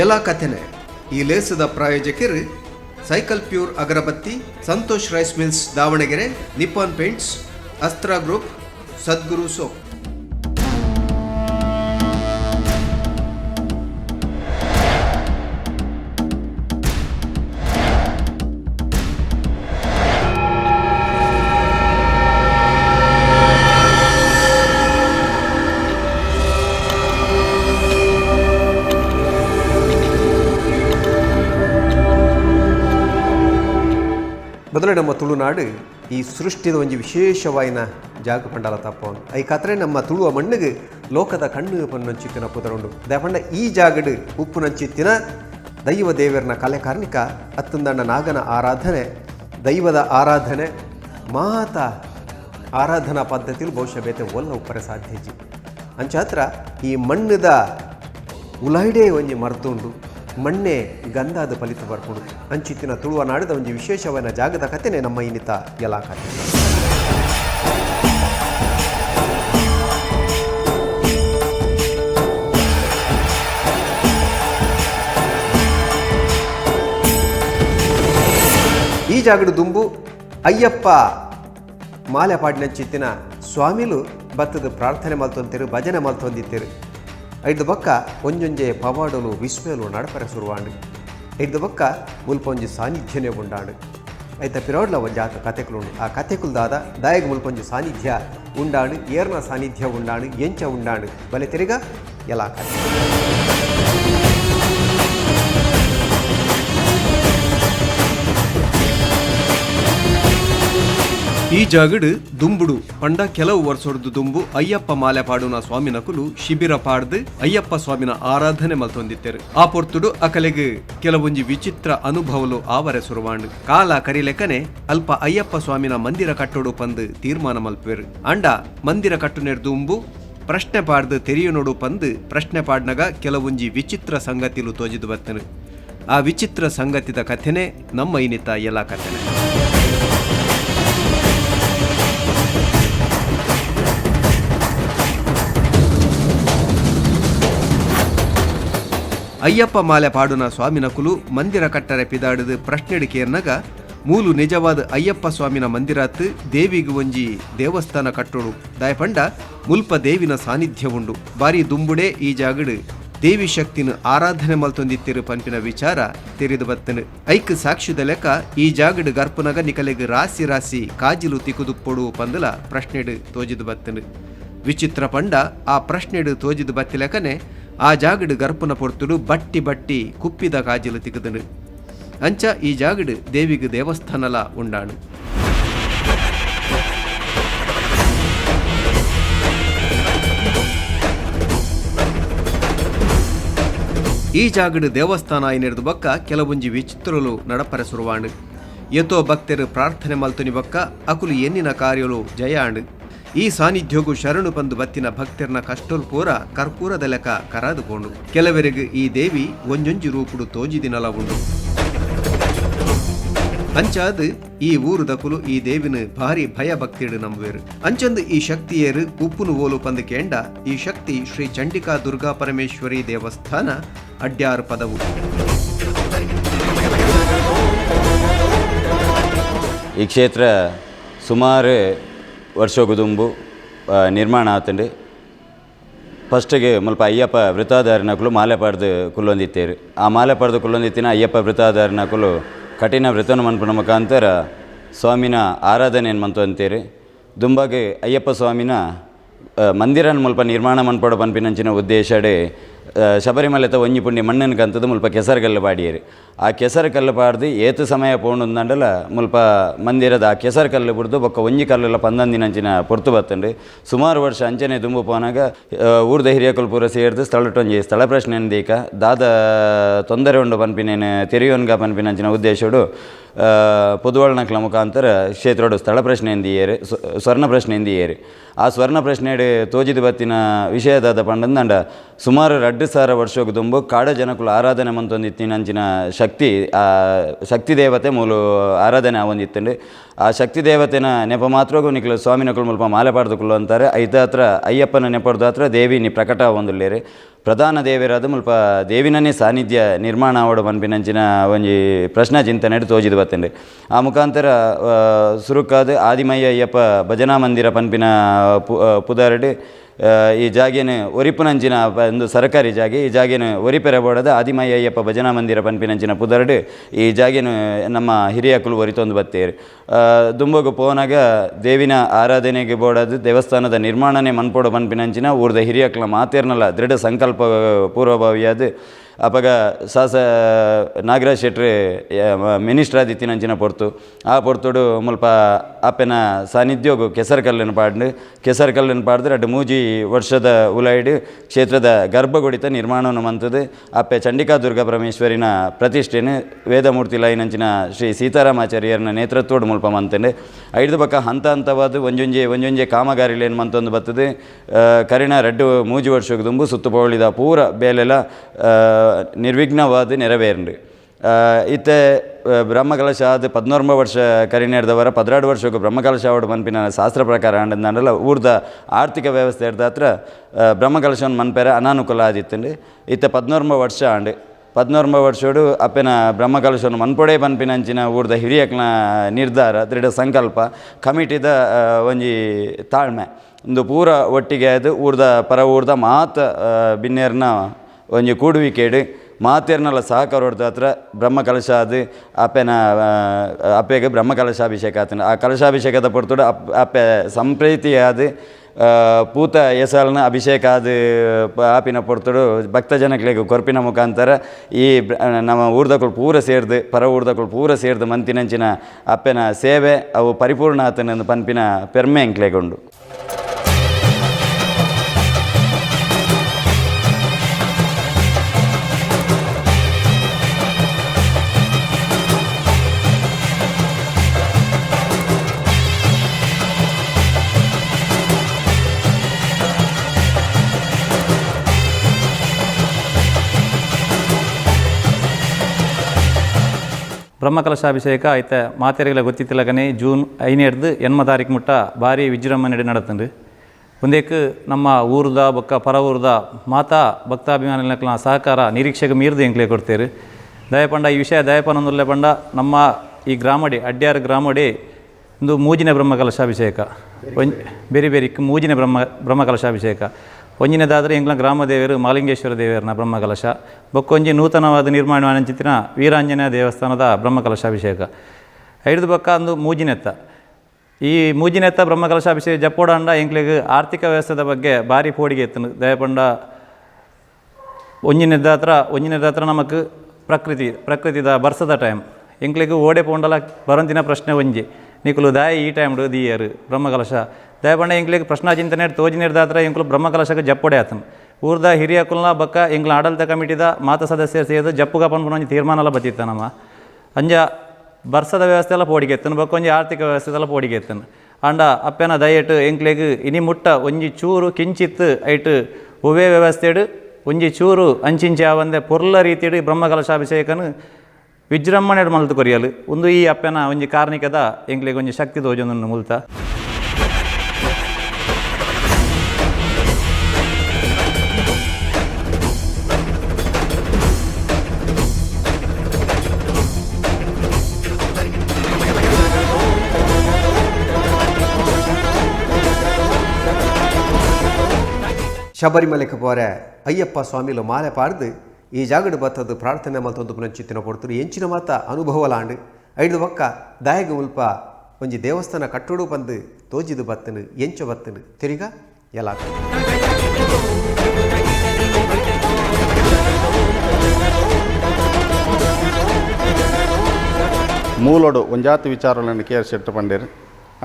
ಎಲ್ಲ ಕಥೆನೆ ಈ ಲೇಸದ ಪ್ರಾಯೋಜಕರು cycle pure agarbatti, Santosh rice mills Davanagere, Nippon paints, Astra group, Sadguru soap. ಮೊದಲೇ ನಮ್ಮ ತುಳುನಾಡು ಈ ಸೃಷ್ಟಿದ ಒಂಜಿ ವಿಶೇಷವಾಯಿನ ಜಾಗ ಪಂಡಲ ಐ ಕತ್ರೆ ನಮ್ಮ ತುಳುವ ಮಣ್ಣಿಗೆ ಲೋಕದ ಕಣ್ಣು ಪನ್ನಂಚಿತ್ತಿನ ಪುದರುಂಡು ದಯಪಂಡ ಈ ಜಾಗಡ್ ಉಪ್ಪು ನಂಚಿತ್ತಿನ ದೈವ ದೇವರನ ಕಲೆ ಕಾರ್ಣಿಕ ಅತ್ತಂದಣ್ಣ ನಾಗನ ಆರಾಧನೆ, ದೈವದ ಆರಾಧನೆ, ಮಾತ ಆರಾಧನಾ ಪದ್ಧತಿಯಲ್ಲಿ ಬಹುಶಃ ಬೇತೆ ಒಲ್ಲ ಉಪ್ಪರೆ ಸಾಧ್ಯಜಿ ಅಂಚಾತ್ರ ಈ ಮಣ್ಣದ ಉಲಾಯ್ಡೆ ಒಂಜಿ ಮರ್ತುಂಡು ಮಣ್ಣೆ ಗಂಧಾದ ಫಲಿತ ಬರ್ಕೊಂಡು ಅಂಚಿತ್ತಿನ ತುಳುವ ನಾಡಿದ ಒಂದು ವಿಶೇಷವಾದ ಜಾಗದ ಕಥೆನೆ ನಮ್ಮ ಇನ್ನಿತ ಎಲ್ಲ ಕಥೆ ಈ ಜಾಗದ ದುಂಬು ಅಯ್ಯಪ್ಪ ಮಾಲೆ ಪಾಡಿನ ಚಿತ್ತಿನ ಸ್ವಾಮಿಲು ಭತ್ತದ ಪ್ರಾರ್ಥನೆ ಮಲ್ತೊಂತಿರು ಭಜನೆ ಮಲ್ತೊಂದಿತ್ತಿರು ಐದು ಬಕ್ಕ ಒಂಜೊಂಜೆ ಪವಾಡಲು ವಿಸ್ಮೇಲು ನಡಪರೆ ಸುರುವಾಂಡು ಐದು ಬಕ್ಕ ಮುಲ್ಪ ಒಂಜಿ ಸಾನ್ನಿಧ್ಯನೇ ಉಂಡಾಂಡು ಐತ ಪಿರೋಡ್ಲ ಒಂಜಿ ಆತ ಕಥೆಕುಲು ಆ ಕಥೆಕುಲ್ ದಾದ ದಾಯಗ್ ಮುಲ್ಪ ಒಂಜಿ ಸಾನ್ನಿಧ್ಯ ಉಂಡಾಂಡು ಏರ್ನ ಸಾನ್ನಿಧ್ಯ ಉಂಡಾಂಡು ಎಂಚ ಉಂಡಾಂಡು ಬಲೆ ತಿರುಗ ಎಲ್ಲ ಕಥೆ ಈ ಜಾಗಡ್ ದುಂಬುಡು. ಪಂಡ ಕೆಲವು ವರ್ಷದ ದುಂಬು. ಅಯ್ಯಪ್ಪ ಮಾಲೆ ಪಾಡುನ ಸ್ವಾಮಿನಕುಲು ಶಿಬಿರ ಪಾಡ್ದು ಅಯ್ಯಪ್ಪ ಸ್ವಾಮಿನ ಆರಾಧನೆ ಮಲ್ತೊಂದಿತ್ತೆರು. ಆ ಪೊರ್ತುಡು ಅಕಲೆಗೆ ಕೆಲವೊಂಜಿ ವಿಚಿತ್ರ ಅನುಭವಲು ಆವರೆ ಸುರುವಾಂಡು. ಕಾಲ ಕರಿಲೆಕ್ಕನೆ ಅಲ್ಪ ಅಯ್ಯಪ್ಪ ಸ್ವಾಮಿನ ಮಂದಿರ ಕಟ್ಟೋಡು ಪಂದು ತೀರ್ಮಾನ ಮಲ್ಪೆರು ಅಂಡ ಮಂದಿರ ಕಟ್ಟುನೆರ್ ದುಂಬು, ಪ್ರಶ್ನೆ ಪಾಡ್ದು ತೆರೆಯುನೋಡು ಪಂದು ಪ್ರಶ್ನೆ ಪಾಡ್ನಗ ಕೆಲವೊಂಜಿ ವಿಚಿತ್ರ ಸಂಗತಿಲು ತೋಜಿದು ಬರ್ತನು ಆ ವಿಚಿತ್ರ ಸಂಗತಿದ ಕಥೆನೆ ನಮ್ಮ ಇನಿತ ಎಲ್ಲ ಕಥೆನೆ. ಅಯ್ಯಪ್ಪ ಮಾಲೆ ಪಾಡುನ ಸ್ವಾಮಿನಕುಲು ಮಂದಿರ ಕಟ್ಟರೆ ಪಿದಾಡದು ಪ್ರಶ್ನೆಡಿಕೆಯನ್ನಗ ಮೂಲು ನಿಜವಾದ ಅಯ್ಯಪ್ಪ ಸ್ವಾಮಿನ ಮಂದಿರಾತ್ ದೇವಿಗೆ ಒಂಜಿ ದೇವಸ್ಥಾನ ಕಟ್ಟೋಡು. ದಾಯಪಂಡ ಮುಲ್ಪ ದೇವಿನ ಸಾನ್ನಿಧ್ಯ ಉಂಡು. ಬಾರಿ ದುಂಬುಡೆ ಈ ಜಾಗಡು ದೇವಿ ಶಕ್ತಿನ ಆರಾಧನೆ ಮಲ್ತೊಂದಿತ್ತಿರು ಪಂಪಿನ ವಿಚಾರ ತೆರೆದು ಬತ್ತನು. ಐಕ್ ಸಾಕ್ಷಿದ ಲೆಕ್ಕ ಈ ಜಾಗಡು ಗರ್ಪನಗ ನಿಕಲೆಗ್ ರಾಸಿ ರಾಸಿ ಕಾಜಿಲು ತಿಕುದು ಪಂದಲ ಪ್ರಶ್ನೆಡು ತೋಜಿದು ಬತ್ತನು. ವಿಚಿತ್ರ ಪಂಡ ಆ ಪ್ರಶ್ನೆಡು ತೋಜಿದು ಬತ್ತಿಲೆಕನೆ ಆ ಜಾಗಡು ಗರ್ಪನ ಪೊರ್ತುಡು ಬಟ್ಟಿ ಬಟ್ಟಿ ಕುಪ್ಪಿದ ಕಾಜಿಲು ತಿಗದನು. ಅಂಚ ಈ ಜಾಗಡು ದೇವಿಗೆ ದೇವಸ್ಥಾನಲ ಉಂಡಾಣು. ಈ ಜಾಗಡು ದೇವಸ್ಥಾನ ಐನೆರ್ದು ಬಕ್ಕ ಕೆಲವೊಂಜಿ ವಿಚಿತ್ರಲು ನಡಪರೆ ಸುರುವಾಂಡು ಎತೋ ಭಕ್ತರು ಪ್ರಾರ್ಥನೆ ಮಲ್ತುನಿ ಬಕ್ಕ ಅಕುಲು ಎನ್ನಿನ ಕಾರ್ಯಲು ಜಯಾಂಡು ಈ ಸಾನ್ನಿಧ್ಯಗೂ ಶರಣು ಬಂದು ಬತ್ತಿನ ಭಕ್ತರನ್ನ ಕಷ್ಟಲ್ ಪೂರ ಕರ್ಪೂರದ ಲೆಕ್ಕ ಕರಾದುಕೊಂಡು ಕೆಲವರಿಗೆ ಈ ದೇವಿ ಒಂಜೊಂಜಿ ರೂಪುಡು ತೋಜಿದಿನಲ ಉಂಡು ಅಂಚಾದ್ ಈ ಊರು ದಕುಲು ಈ ದೇವಿನ ಭಾರಿ ಭಯ ಭಕ್ತಿಡು ನಂಬುವೆರು. ಅಂಚಂದ್ ಈ ಶಕ್ತಿಯೇರು ಉಪ್ಪುನು ಓಲು ಪಂದು ಕೇಂಡ ಈ ಶಕ್ತಿ ಶ್ರೀ ಚಂಡಿಕಾ ದುರ್ಗಾ ಪರಮೇಶ್ವರಿ ದೇವಸ್ಥಾನ ಅಡ್ಯಾರು ಪದವು. ಈ ಕ್ಷೇತ್ರ ಸುಮಾರು ಆ, ನಿರ್ಮಾಣ ಆತಂಡೆ. ಫಸ್ಟಿಗೆ ಮುಲ್ಪ ಅಯ್ಯಪ್ಪ ವೃತ್ತಾಧಾರಿನಕುಲು ಮಾಲೆ ಪಡೆದು ಕುಲ್ಲೊಂದಿತ್ತೇರು. ಆ ಮಾಲೆ ಪಡೆದು ಕುಲ್ಲೊಂದಿತ್ತಿನ ಅಯ್ಯಪ್ಪ ವೃತ್ತಾಧಾರಿನಕುಲು ಕಠಿಣ ವೃತನ ಮನ್ಪುನ ಮುಖಾಂತರ ಸ್ವಾಮಿನ ಆರಾಧನೆಯನ್ನು ಮಂತು ಅಂತೇರಿ ದುಂಬಾಗೆ ಅಯ್ಯಪ್ಪ ಸ್ವಾಮಿನ ಮಂದಿರನ ಮುಲ್ಪ ನಿರ್ಮಾಣ ಮನ್ಪಡ ಪನ್ಪಿನಂಚಿನ ಉದ್ದೇಶಡೆ ಶಬರಿಮಲೆತ ಒಂಜಿ ಪುಣ್ಯ ಮಣ್ಣಿನ ಕಂತದ ಮುಲ್ಪ ಕೆಸರುಗಲ್ಲು ಪಾಡಿಯರಿ. ಆ ಕೆಸರು ಕಲ್ಲು ಪಾಡ್ದು ಏತು ಸಮಯ ಪೋಣುಂದಂಡಲ ಮುಲ್ಪ ಮಂದಿರದ ಆ ಕೆಸರು ಕಲ್ಲು ಬಿಡ್ದು ಬೊಕ್ಕ ಒಂಜಿ ಕಲ್ಲೆಲ್ಲ ಪಂದಂದಿನಂಚಿನ ಪೊರ್ತು ಬತ್ತುಂಡು ಸುಮಾರು ವರ್ಷ ಅಂಚನೆ ತುಂಬು ಪೋನಾಗ ಊರ್ದ ಹಿರಿಯಕುಲು ಪೂರ ಸೇರ್ದು ಸ್ಥಳಟೊಂಜಿ ಸ್ಥಳ ಪ್ರಶ್ನೆ ದೀಕ ದಾದ ತೊಂದರೆ ಉಂಡು ಪನ್ಪಿನೇನು, ತೆರೆಯೋನ್ಗ ಪನ್ಪಿನಂಚಿನ ಉದ್ದೇಶಡು ಪೊದುವಳ್ನಕ್ಲ ಮುಖಾಂತರ ಕ್ಷೇತ್ರೋಡು ಸ್ಥಳ ಪ್ರಶ್ನೆ ಏರಿ ಸ್ವರ್ಣ ಪ್ರಶ್ನೆ ಏರಿ ಆ ಸ್ವರ್ಣ ಪ್ರಶ್ನೆಡ್ ತೋಜಿದ ಬತ್ತಿನ ವಿಷಯದಾದ ಪಂಡಂದಂಡ ಸುಮಾರು ರಡ್ಡು ಸಾವಿರ ವರ್ಷಕ್ಕೆ ತುಂಬು ಕಾಡ ಜನಕುಲು ಆರಾಧನೆ ಮಂತೊಂದಿತ್ತಿನಂಚಿನ ಶಕ್ತಿ, ಆ, ಶಕ್ತಿ ದೇವತೆ ಮೂಲು ಆರಾಧನೆ ಆವೊಂದಿತ್ತುಂಡು. ಆ ಶಕ್ತಿ ದೇವತೆನ ನೆಪ ಮಾತ್ರಗೂ ನಿಕ್ಲು ಸ್ವಾಮಿನಕುಲು ಮುಲ್ಪ ಮಾಲೆ ಪಾಡ್ದುಕುಲು ಅಂತಾರೆ. ಐತ ಹತ್ರ ಅಯ್ಯಪ್ಪನ ನೆಪಡ್ದು ಹತ್ರ ದೇವಿ ನಿ ಪ್ರಕಟ ಆವೊಂದುಲ್ಲೇರಿ. ಪ್ರಧಾನ ದೇವಿರಾದ ಮುಲ್ಪ ದೇವಿನೇ ಸಾನ್ನಿಧ್ಯ ನಿರ್ಮಾಣ ಆವಡು ಪನ್ಪಿನಂಚಿನ ಒಂಜಿ ಪ್ರಶ್ನಾ ಚಿಂತನೆ ತೋಜಿದು ಬತ್ತಂಡೆ. ಆ ಮುಖಾಂತರ ಸುರುಕಾದ ಆದಿಮಯ್ಯ ಅಯ್ಯಪ್ಪ ಭಜನಾ ಮಂದಿರ ಪನ್ಪಿನ ಪುದಾರಡು ಈ ಜಾಗೇನು ಒರಿಪುನಂಚಿನ ಒಂದು ಸರ್ಕಾರಿ ಜಾಗೆ, ಈ ಜಾಗೇನು ಒರಿಪೆರಬೋಡದ ಆದಿಮಯ್ಯ ಅಯ್ಯಪ್ಪ ಭಜನಾ ಮಂದಿರ ಪನ್ಪಿನಂಚಿನ ಪುದರ್ಡು ಈ ಜಾಗೇನು ನಮ್ಮ ಹಿರಿಯಕುಲು ಒರಿತೊಂದು ಬತ್ತೇರು. ದುಂಬಗು ಪೋನಾಗ ದೇವಿನ ಆರಾಧನೆಗೆ ಬೋಡದು ದೇವಸ್ಥಾನದ ನಿರ್ಮಾಣನೆ ಮನ್ಪೋಡು ಪನ್ಪಿನಂಚಿನ ಊರ್ದ ಹಿರಿಯಕ್ಲ ಮಾತೇರ್ನಲ್ಲ ದೃಢ ಸಂಕಲ್ಪ ಪೂರ್ವಭಾವಿಯಾದ. ಅಪಗ ಸಾಸ, ನಾಗರಾಜ್ ಶೆಟ್ರಿ ಮಿನಿಸ್ಟರ್ ಆದಿತ್ತಿನಂಚಿನ ಪೊರ್ತು. ಆ ಪೊರ್ತುಡು ಮುಲ್ಪ ಅಪ್ಪೆನ ಸಾನ್ನಿಧ್ಯೋಗು ಕೆಸರು ಕಲ್ಲನ್ನು ಪಾಡ್ದು ಕೆಸರು ಕಲ್ಲನ್ನು ಪಾಡ್ದ್ರೆ ಅಡ್ಡು ಮೂಜಿ ವರ್ಷದ ಉಲಾಯ್ಡು ಕ್ಷೇತ್ರದ ಗರ್ಭಗುಡಿತ ನಿರ್ಮಾಣವನ್ನು ಮಂತದ್ದು ಅಪ್ಪೆ ಚಂಡಿಕಾ ದುರ್ಗಾ ಪರಮೇಶ್ವರಿನ ಪ್ರತಿಷ್ಠೆನು ವೇದಮೂರ್ತಿ ಲೈನಂಚಿನ ಶ್ರೀ ಸೀತಾರಾಮಾಚಾರ್ಯರನ್ನ ನೇತೃತ್ವಡು ಮುಲ್ಪ ಮಂತಂಡೆ. ಐದು ಪಕ್ಕ ಹಂತ ಹಂತವಾದ ಒಂಜೊಂಜೆ ಒಂಜೊಂಜೆ ಕಾಮಗಾರಿಲೇನು ಮಂತೊಂದು ಬತ್ತದೆ. ಕರಿಣ ರೆಡ್ಡು ಮೂಜಿ ವರ್ಷಕ್ಕೆ ತುಂಬು ಸುತ್ತು ಪೌಳಿದ ಪೂರ ಬೇಲೆಲ್ಲ ನಿರ್ವಿಘ್ನವಾದ ನೆರವೇರಂಡು ಇತ್ತೆ ಬ್ರಹ್ಮಕಲಶ ಆದ ಪದಿನೊಂಬ ವರ್ಷ ಕರಿನೇಡ್ದವರ ಪದ್ರಾಡು ವರ್ಷಕ್ಕೂ ಬ್ರಹ್ಮಕಲಶ ಅವಡು ಮನ್ಪಿನ ಶಾಸ್ತ್ರ ಪ್ರಕಾರ ಅಂಡಂದಲ್ಲ ಊರ್ದ ಆರ್ಥಿಕ ವ್ಯವಸ್ಥೆ ಹಿಡ್ದ ಹತ್ರ ಬ್ರಹ್ಮಕಲಶವನ್ನು ಮನ್ಪೆರ ಅನಾನುಕೂಲ ಆದಿತ್ತಂಡು ಇತ್ತೆ ಪದಿನೊಂಬ ವರ್ಷ ಆಂಡು ಪದಿನೊಂಬ ವರ್ಷಡು ಅಪ್ಪಿನ ಬ್ರಹ್ಮಕಲಶವನ್ನು ಮನ್ಪೊಡೆ ಪನ್ಪಿನಂಚಿನ ಊರ್ದ ಹಿರಿಯಕ್ನ ನಿರ್ಧಾರ, ದೃಢ ಸಂಕಲ್ಪ, ಕಮಿಟಿದ ಒಂಜಿ ತಾಳ್ಮೆ. ಒಂದು ಪೂರ ಒಟ್ಟಿಗೆ ಅದು ಊರ್ದ ಪರ ಊರ್ದ ಮಾತ ಬಿನ್ನೇರ್ನ ಒಂಜಿ ಕೂಡುವಿಕೆಡು ಮಾತೇರ್ನಲ್ಲ ಸಹಕಾರ ಹೊಡ್ದ ಹತ್ರ ಬ್ರಹ್ಮ ಕಲಶ ಅದು ಅಪ್ಪೆನ ಅಪ್ಪೆಗೆ ಬ್ರಹ್ಮ ಕಲಶಾಭಿಷೇಕ ಆತನ. ಆ ಕಲಶಾಭಿಷೇಕದ ಪೊರ್ತುಡು ಅಪ್, ಅಪ್ಪೆ ಸಂಪ್ರೀತಿ ಪೂತ ಎಸಲ್ನ ಅಭಿಷೇಕ ಪ- ಆಪಿನ ಪೊರ್ತುಡು ಭಕ್ತ ಜನಗಳಿಗೆ ಕೊರ್ಪಿನ ಮುಖಾಂತರ ಈ ನಮ್ಮ ಊರ್ದಕ್ಕಳು ಪೂರ ಸೇರ್ದು, ಪರ ಊರ್ದಕ್ಕಳು ಪೂರ ಸೇರ್ದು ಮಂತಿನಂಚಿನ ಅಪ್ಪೆನ ಸೇವೆ ಅವು ಪರಿಪೂರ್ಣ ಆತನ ಪನ್ಪಿನ ಪೆರ್ಮೆ ಎಂಕ್ಲೆಗೊಂಡು. ಬ್ರಹ್ಮಕಲಶಾಭಿಷೇಕ ಐತ ಮಾತೆರೆಗಳ ಗೊತ್ತಿತ್ತಿಲ್ಲಗನೆ ಜೂನ್ ಐನೇಡ್ದು ಎನ್ಮ ತಾರೀಕು ಮುಟ್ಟ ಭಾರಿ ವಿಜೃಂಭಣೆ ನಡತಂಡು ಒಂದೇಕ್ ನಮ್ಮ ಊರ್ದ, ಬೊಕ್ಕ ಪರ ಊರ್ದ ಮಾತಾ ಭಕ್ತಾಭಿಮಾನಿಗಳ ಸಹಕಾರ, ನಿರೀಕ್ಷೆಗೆ ಮೀರ್ದು ಎಂಕ್ಲೆ ಕೊಡ್ತೇರಿ. ದಯಪಂಡ, ಈ ವಿಷಯ ದಯಪನೊಂದುಲ್ಲೆ ಪಂಡ, ನಮ್ಮ ಈ ಗ್ರಾಮಡಿ, ಅಡ್ಯಾರ ಗ್ರಾಮಡಿ, ಒಂದು ಮೂಜಿನ ಬ್ರಹ್ಮಕಲಶಾಭಿಷೇಕ. ಬೇರೆ ಬೇರೆ ಮೂಜಿನ ಬ್ರಹ್ಮ, ಬ್ರಹ್ಮಕಲಶಾಭಿಷೇಕ. ಒಂಜಿನದಾದರೆ ಎಂಗ್ಲ ಗ್ರಾಮ ದೇವರು ಮಾಲಿಂಗೇಶ್ವರ ದೇವರನ ಬ್ರಹ್ಮಕಲಶ, ಬೊಕ್ಕೊಂಜಿ ನೂತನವಾದ ನಿರ್ಮಾಣ ಅಂಚಿತ್ತಿನ ವೀರಾಂಜನೇಯ ದೇವಸ್ಥಾನದ ಬ್ರಹ್ಮಕಲಶಾಭಿಷೇಕ. ಐದು ಬೊಕ್ಕ ಅಂದು ಮೂಜಿನೆತ್ತ. ಈ ಮೂಜಿನೆತ್ತ ಬ್ರಹ್ಮಕಲಶ ಅಭಿಷೇಕ ಜಪ್ಪೋಡಂಡ ಎಂಕ್ಲೆಗ್ ಆರ್ಥಿಕ ವ್ಯವಸ್ಥೆದ ಬಗ್ಗೆ ಭಾರಿ ಪೋಡಿಗೆ ಎತ್ತನು. ದಯಪಂಡ ಒಂಜಿನದ ಹತ್ರ ಒಂಜಿನದ ಹತ್ರ ನಮಕ್ ಪ್ರಕೃತಿ, ಪ್ರಕೃತಿದ ಬರ್ಸದ ಟೈಮ್ ಎಂಕ್ಲೆಗ್ ಓಡೆ ಪೋಂಡಲ ಬರಂತಿನ ಪ್ರಶ್ನೆ ಒಂಜಿ. ನಿಕುಲು ದಾಯಿ ಈ ಟೈಮ್ ದಿಯರು ಬ್ರಹ್ಮಕಲಶ. ದಯಪಂಡ ಎಂಕ್ಲೆಗ್ ಪ್ರಶ್ನ ಚಿಂತನೆ ತೋಜಿನಿರ್ದ ಹತ್ರ ಎಂಕ್ಲು ಬ್ರಹ್ಮಕಲಶಕ್ಕೆ ಜಪ್ಪೊಡೆ ಆತನು ಊರ್ದ ಹಿರಿಯ ಕುಲ್ನ ಬಕ್ಕ ಇಂಗ್ಲ ಆಡಳಿತ ಕಮಿಟಿದ ಮಾತ ಸದಸ್ಯ ಸೇರಿದು ಜಪ್ಪುಗ ಪನ್ಪುನ ಒಂಜಿ ತೀರ್ಮಾನ ಬತ್ತಿತ್ತ ನಮ್ಮ ಅಂಜ ಬರ್ಸದ ವ್ಯವಸ್ಥೆ ಎಲ್ಲ ಪೋಡಿಗೆ ಎತ್ತನು ಬಕ್ಕ ಒಂಜಿ ಆರ್ಥಿಕ ವ್ಯವಸ್ಥೆ ಎಲ್ಲ ಪೋಡಿಗೆ ಎತ್ತನು ಅಂಡ ಅಪ್ಪೆನ ದಯಟ್ ಎಂಕ್ಲೆಗ್ ಇನಿ ಮುಟ್ಟ ಒಂಜಿ ಚೂರು ಕಿಂಚಿತ್ ಐಟ್ ಉವೆ ವ್ಯವಸ್ಥೆಡು ಒಂಜಿ ಚೂರು ಅಂಚಿಂಚೆ ಆವಂದೆ ಪೊರ್ಲ ರೀತಿಯಡು ಬ್ರಹ್ಮಕಲಶಾಭಿಷೇಕನು ವಿಜೃಂಭಣೆ ಮಲ್ತು ಕೊರಿಯಲು. ಒಂದು ಈ ಅಪ್ಪೆನ ಒಂಜಿ ಕಾರ್ಣಿಕದ ಎಂಕ್ಲೆಗ್ ಒಂಜಿ ಶಕ್ತಿ ತೋಜೊಂದು ಮುಲ್ತ. ಶಬರಿಮಲೆಗೆ ಪೋರೆ ಅಯ್ಯಪ್ಪ ಸ್ವಾಮಿಲು ಮಾಲೆ ಪಾಡ್ದು, ಈ ಜಾಗಡು ಬತ್ತದು ಪ್ರಾರ್ಥನೆ ಮಲ್ತೊಂದು ಪುನಂಚಿತ್ತಿನ ಕೊಡ್ತರು. ಎಂಚಿನ ಮಾತ ಅನುಭವಲಾಂಡು. ಐದು ಪಕ್ಕ ದಾಯಗ ಉಲ್ಪ ಒಂಜಿ ದೇವಸ್ಥಾನ ಕಟ್ಟೋಡು ಬಂದು ತೋಜಿದು ಬತ್ತನು, ಎಂಚ ಬತ್ತನು. ತಿರಿಗ, ಎಲ್ಲ ಮೂಲೋಡು ಒಂಜಾತಿ ವಿಚಾರಗಳನ್ನು ಕೇರಿಸಿಟ್ಟು ಪಂಡೇರು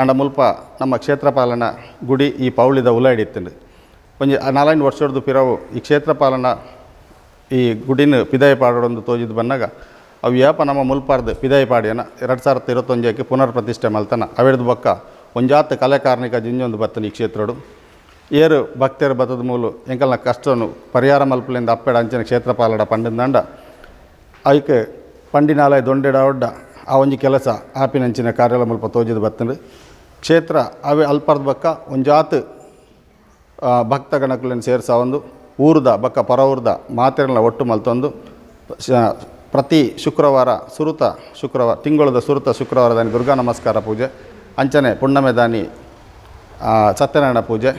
ಅಂಡ ಮುಲ್ಪ ನಮ್ಮ ಕ್ಷೇತ್ರಪಾಲನ ಗುಡಿ ಈ ಪೌಳಿದ ಉಲಾಡಿತ್ತಂಡು. ಒಂಜಿ ನಾಲ್ಕು ವರ್ಷದ ಪಿರವು ಈ ಕ್ಷೇತ್ರಪಾಲನ ಈ ಗುಡಿನ ಪಿದಾಯ ಪಾಡೊಂದು ತೋಜಿದ್ದು ಬಂದಾಗ ಅವು ಯಾಪ ನಮ್ಮ ಮುಲ್ಪಾರ್ದು ಪಿದಾಯ ಪಾಡ್ಯನ, ಎರಡು ಸಾವಿರದ ಇರುವತ್ತೊಂಜಕ್ಕೆ ಪುನರ್ ಪ್ರತಿಷ್ಠೆ ಮಲ್ತನ. ಅವೆಡ್ದು ಬೊಕ್ಕ ಒಂಜಾತ್ ಕಲೆ ಕಾರ್ಣಿಕ ಜಿಂಜೊಂದು ಬತ್ತನ ಈ ಕ್ಷೇತ್ರಡು. ಏರು ಭಕ್ತರು ಬತ್ತದ ಮೂಲು ಎಂಕಲ್ನ ಕಷ್ಟನು ಪರಿಹಾರ ಮಲ್ಪಲಿಂದ ಅಪ್ಪೆಡ ಅಂಚಿನ ಕ್ಷೇತ್ರಪಾಲಡ ಪಂಡಿಂದಂಡ ಅದಕ್ಕೆ ಪಂಡಿನಾಲಯ ದೊಂಡೆಡ ಒಡ್ಡ, ಆ ಒಂಜಿ ಕೆಲಸ ಆಪಿನಂಚಿನ ಕಾರ್ಯಾಲ ಮುಲ್ಪ ತೋಜಿದ ಬತ್ತಂಡು. ಕ್ಷೇತ್ರ ಅವೇ ಅಲ್ಪರ್ದ ಬಕ್ಕ ಒಂಜಾತ್ ಭಕ್ತ ಗಣಕುలను ಸೇರಿಸ ಒಂದು ಊರ್ದ ಬಕ್ಕ ಪರವೂರ್ದ ಮಾತೆರೆಲ್ಲ ಒಟ್ಟು ಮಲ್ತೊಂದು ಪ್ರತಿ ಶುಕ್ರವಾರ ಸುರುತ ಶುಕ್ರವಾರ, ತಿಂಗಳದ ಸುರುತ ಶುಕ್ರವಾರದಾನಿ ದುರ್ಗಾ ನಮಸ್ಕಾರ ಪೂಜೆ, ಅಂಚನೆ ಪುಣ್ಣಮೆ ದಾನಿ ಸತ್ಯನಾರಾಯಣ ಪೂಜೆ,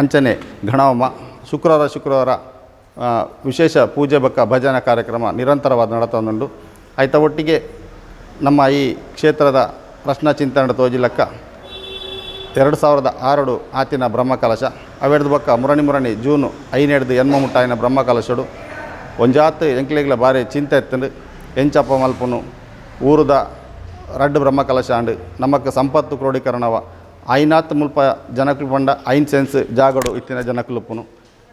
ಅಂಚನೆ ಗಣಹೋಮ ಶುಕ್ರವಾರ ಶುಕ್ರವಾರ ವಿಶೇಷ ಪೂಜೆ ಬಕ್ಕ ಭಜನಾ ಕಾರ್ಯಕ್ರಮ ನಿರಂತರವಾದ ನಡತೊಂದುಂಡು ಆಯ್ತ ಒಟ್ಟಿಗೆ ನಮ್ಮ ಈ ಕ್ಷೇತ್ರದ ಪ್ರಶ್ನ ಚಿಂತನೆ ತೋಜಿಲಕ್ಕ ಎರಡು ಸಾವಿರದ ಆರಡು ಆತಿನ ಬ್ರಹ್ಮಕಲಶ. ಅವೆಡ್ದು ಬಕ್ಕ ಮುರಣಿ ಮುರಣಿ ಜೂನು ಐನೆಡ್ದು ಎನ್ಮ ಮುಟ್ಟಾಯಿನ ಬ್ರಹ್ಮಕಲಶಡು. ಒಂಜಾತ್ ಎಂಕ್ಲೆಗ್ಲ ಬಾರಿ ಚಿಂತೆ ಎತ್ತಂಡು. ಎಂಚಪ್ಪ ಮಲ್ಪುನು ಊರುದ ರಡ್ಡು ಬ್ರಹ್ಮಕಲಶ ಅಂಡು ನಮಕ್ ಸಂಪತ್ತು ಕ್ರೋಢೀಕರಣವ ಐನಾತ್ ಮುಲ್ಪ ಜನಕುಲು ಪಂಡ ಐನ್ ಸೆನ್ಸ್ ಜಾಗಡು ಇತ್ತಿನ ಜನಕುಲುಪ್ಪುನು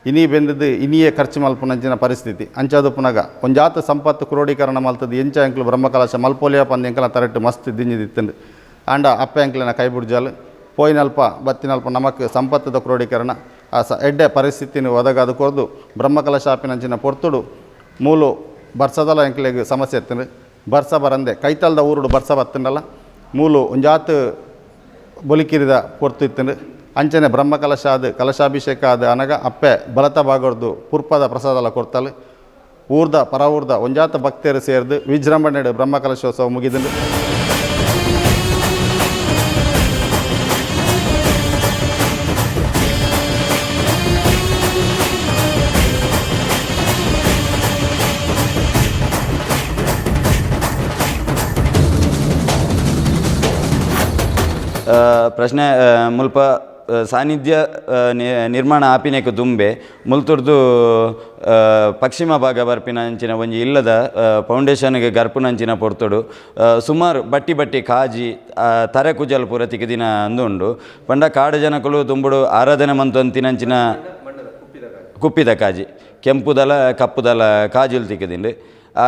ಇನಿ ಬೆಂದದ್ದು ಇನಿಯೇ ಖರ್ಚು ಮಲ್ಪುನಂಚಿನ ಪರಿಸ್ಥಿತಿ. ಅಂಚದು ಪುನಗ ಒಂಜಾತ್ ಸಂಪತ್ತು ಕ್ರೋಢೀಕರಣ ಮಲ್ತದ್ದು ಎಂಚ ಎಂಕ್ಲು ಬ್ರಹ್ಮಕಲಶ ಮಲ್ಪೋಲಿಯ ಪಂದ ಎಂಕಲ ತರಟ್ಟು ಮಸ್ತ್ ದಿಂಜಿದಿತ್ತಂಡು. ಆಂಡ ಅಪ್ಪ ಎಂಕ್ಲಿನ ಕೈ ಬುಡ್ಜಾಲು ಪೋಯಿನಲ್ಪ ಬತ್ತಿನಲ್ಪ, ನಮಕ್ ಸಂಪತ್ತದ ಕ್ರೋಢೀಕರಣ ಆ ಸ ಎಡ್ಡೆ ಪರಿಸ್ಥಿತಿನ ಒದಗದು ಕೊರ್ದು, ಬ್ರಹ್ಮಕಲಶಾಪಿನಂಚಿನ ಪೊರ್ತುಡು, ಮೂಲು ಬರ್ಸದಲ ಎಂಕ್ಲೆಗ್ ಸಮಸ್ಯೆ ಎತ್ತಿನ ಬರ್ಸ ಬರಂದೆ, ಕೈತಲ್ದ ಊರುಡು ಬರ್ಸ ಬತ್ತಿನಲ್ಲ, ಮೂಲು ಒಂಜಾತ್ ಬೊಲಿಕಿರಿದ ಪೊರ್ತು ಇತ್ತಿನ ಅಂಚನೆ ಬ್ರಹ್ಮಕಲಶ ಆದ ಕಲಶಾಭಿಷೇಕ ಆದ ಅನಗ ಅಪ್ಪೆ ಬಲತ ಬಾಗೋರ್ದು ಪುರ್ಪದ ಪ್ರಸಾದಲ ಕೊಡ್ತಲು ಊರ್ದ ಪರ ಊರ್ದ ಒಂಜಾತ ಭಕ್ತಿಯರು ಸೇರ್ದು ವಿಜೃಂಭಣೆಡು ಬ್ರಹ್ಮಕಲಶೋತ್ಸವ ಮುಗಿದಂಡು ಪ್ರಶ್ನೆ ಮುಲ್ಪ ಸಾನ್ನಿಧ್ಯ ನಿರ್ಮಾಣ ಆಪಿನೆಕ್ ದುಂಬೆ ಮುಲ್ತುರ್ದು ಪಶ್ಚಿಮ ಭಾಗ ಬರ್ಪಿನಂಚಿನ ಒಂಜಿ ಇಲ್ಲದ ಫೌಂಡೇಶನ್ಗೆ ಗರ್ಪುನಂಚಿನ ಪೊರ್ತುಡು. ಸುಮಾರು ಬಟ್ಟಿ ಬಟ್ಟಿ ಕಾಜಿ ತರೆ ಕುಜಲ್ ಪೂರ ದಿನ ಅಂದುಂಡು. ಪಂಡ ಕಾಡು ಜನಕುಲು ತುಂಬುಡು ಆರಾಧನೆ ಮಂತೊಂತಿನಂಚಿನ ಕುಪ್ಪಿದ ಕಾಜಿ. ಕೆಂಪುದಲ ಕಪ್ಪುದಲ ಕಾಜಿಲ್ ತಿಕ್ಕದಿಂಡು